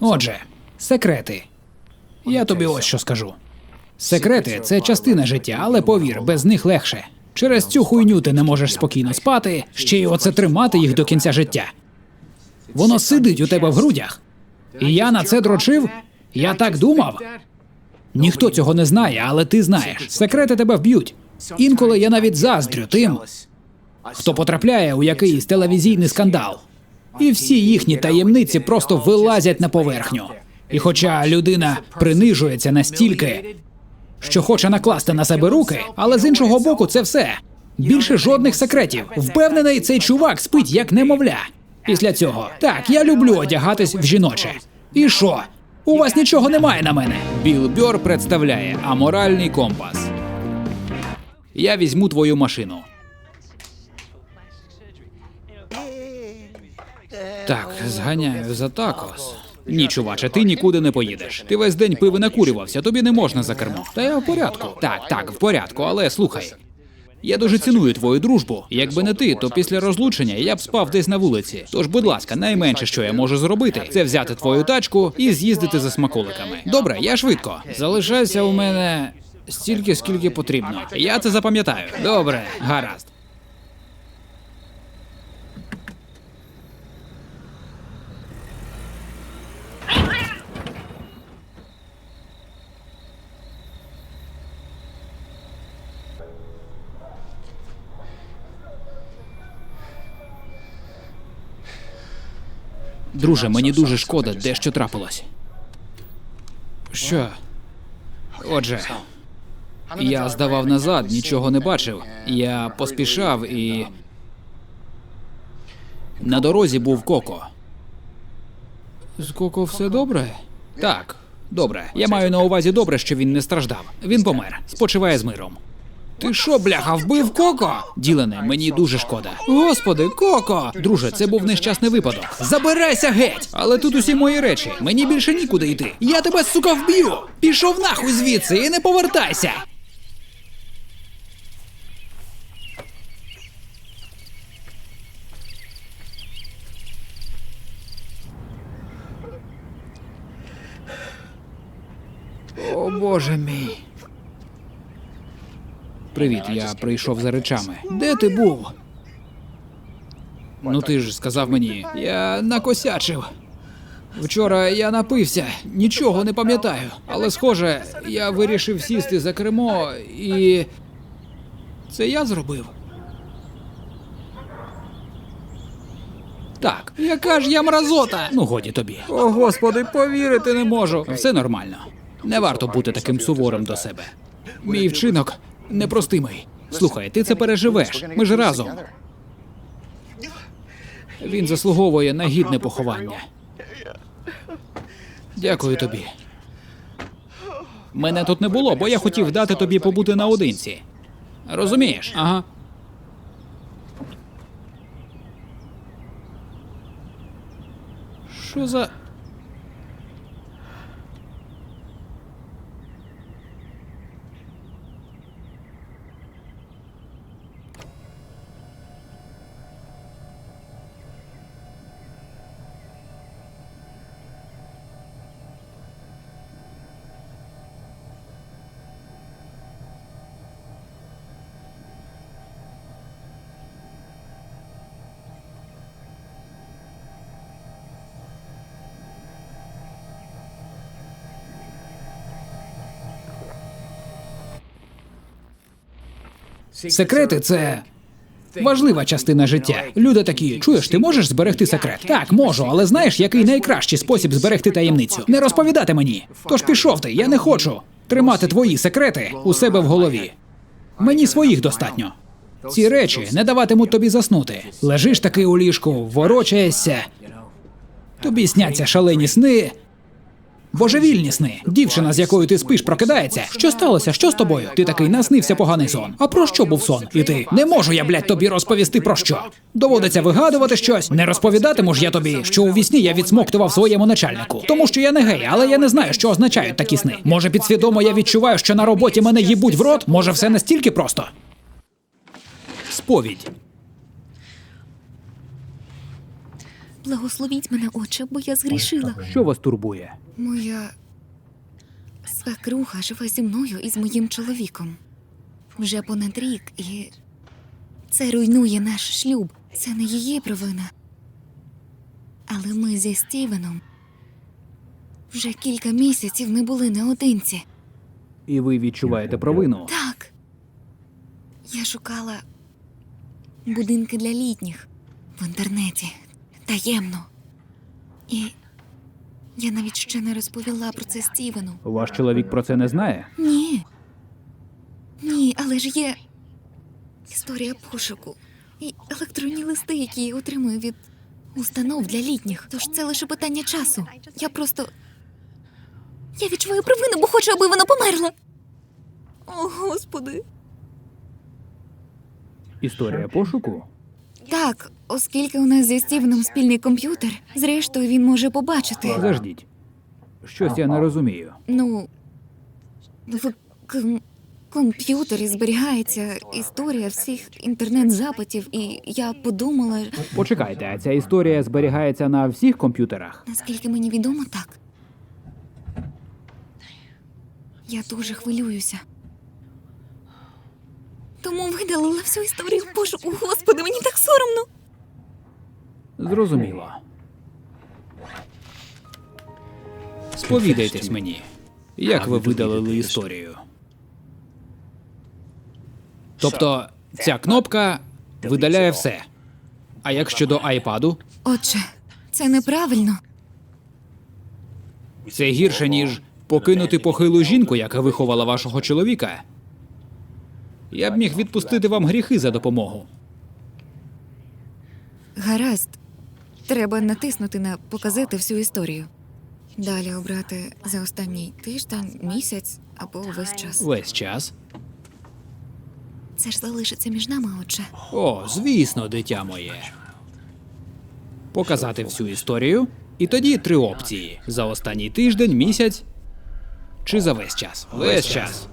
Отже, секрети. Я тобі ось що скажу. Секрети це частина життя, але повір, без них легше. Через цю хуйню ти не можеш спокійно спати, ще й оце тримати їх до кінця життя. Воно сидить у тебе в грудях. І я на це дрочив? Я так думав. Ніхто цього не знає, але ти знаєш. Секрети тебе вб'ють. Інколи я навіть заздрю тим, хто потрапляє у якийсь телевізійний скандал. І всі їхні таємниці просто вилазять на поверхню. І хоча людина принижується настільки, що хоче накласти на себе руки, але з іншого боку, це все. Більше жодних секретів. Впевнений, цей чувак спить як немовля. Після цього так, я люблю одягатись в жіноче. І що? У вас нічого немає на мене. Біл Бьор представляє аморальний компас. Я візьму твою машину. Так, зганяю за такос. Ні, чуваче, ти нікуди не поїдеш. Ти весь день пив і накурювався, тобі не можна за кермо. Та я в порядку. Так, так, в порядку, але слухай. Я дуже ціную твою дружбу. Якби не ти, то після розлучення я б спав десь на вулиці. Тож, будь ласка, найменше, що я можу зробити, це взяти твою тачку і з'їздити за смаколиками. Добре, я швидко. Залишайся у мене стільки, скільки потрібно. Я це запам'ятаю. Добре, гаразд. Друже, мені дуже шкода, дещо трапилось. Що? Отже, я здавав назад, нічого не бачив. Я поспішав і. На дорозі був Коко. З Коко все добре? Так, добре. Я маю на увазі добре, що він не страждав. Він помер. Спочиває з миром. Ти що, бляха, вбив Коко? Ділене, мені дуже шкода. Господи, Коко! Друже, це був нещасний випадок. Забирайся геть! Але тут усі мої речі. Мені більше нікуди йти. Я тебе, сука, вб'ю! Пішов нахуй звідси і не повертайся! О, боже мій. Привіт, я прийшов за речами. Де ти був? Ну ти ж сказав мені, я накосячив. Вчора я напився, нічого не пам'ятаю. Але, схоже, я вирішив сісти за кермо і. Це я зробив. Так, яка ж я мразота? Ну, годі тобі. О, господи, повірити не можу. Все нормально. Не варто бути таким суворим до себе. Мій вчинок непростимий. Слухай, ти це переживеш. Ми ж разом. Він заслуговує на гідне поховання. Дякую тобі. Мене тут не було, бо я хотів дати тобі побути наодинці. Розумієш? Ага. Що за. Секрети це важлива частина життя. Люди такі, чуєш, ти можеш зберегти секрет? Так, можу, але знаєш, який найкращий спосіб зберегти таємницю? Не розповідати мені. Тож пішов ти, я не хочу тримати твої секрети у себе в голові. Мені своїх достатньо. Ці речі не даватимуть тобі заснути. Лежиш таки у ліжку, ворочаєшся. Тобі сняться шалені сни. Божевільні сни. Дівчина, з якою ти спиш, прокидається. Що сталося? Що з тобою? Ти такий наснився поганий сон. А про що був сон? І ти не можу я, блядь, тобі розповісти про що. Доводиться вигадувати щось. Не розповідатиму ж я тобі, що у вісні я відсмоктував своєму начальнику. Тому що я не гей, але я не знаю, що означають такі сни. Може, підсвідомо я відчуваю, що на роботі мене їбуть в рот. Може, все настільки просто. Сповідь. Благословіть мене, отче, бо я згрішила. Що вас турбує? Моя свекруха живе зі мною і з моїм чоловіком. Вже понад рік, і це руйнує наш шлюб. Це не її провина. Але ми зі Стівеном вже кілька місяців не були наодинці. І ви відчуваєте провину? Так. Я шукала будинки для літніх в інтернеті таємно. І я навіть ще не розповіла про це Стівену. Ваш чоловік про це не знає? Ні. Ні, але ж є історія пошуку і електронні листи, які я отримую від установ для літніх. Тож це лише питання часу. Я просто. Я відчуваю провину, бо хочу, аби вона померла. О, господи. Історія пошуку? Так, оскільки у нас зі Стівеном спільний комп'ютер, зрештою він може побачити. Заждіть. Щось я не розумію. Ну, в ком- комп'ютері зберігається історія всіх інтернет-запитів, і я подумала, Почекайте, а ця історія зберігається на всіх комп'ютерах? наскільки мені відомо, так. Я дуже хвилююся. Тому видалила всю історію пошуку. Господи, мені так соромно. Зрозуміло. Сповідайтесь мені, як ви видалили історію. Тобто, ця кнопка видаляє все. А як щодо айпаду, Отже, це неправильно. це гірше, ніж покинути похилу жінку, яка виховала вашого чоловіка. Я б міг відпустити вам гріхи за допомогу. Гаразд. Треба натиснути на показати всю історію. Далі обрати за останній тиждень, місяць або весь час. Весь час. Це ж залишиться між нами, отже. О, звісно, дитя моє. Показати всю історію. І тоді три опції: за останній тиждень, місяць чи за весь час. Весь час.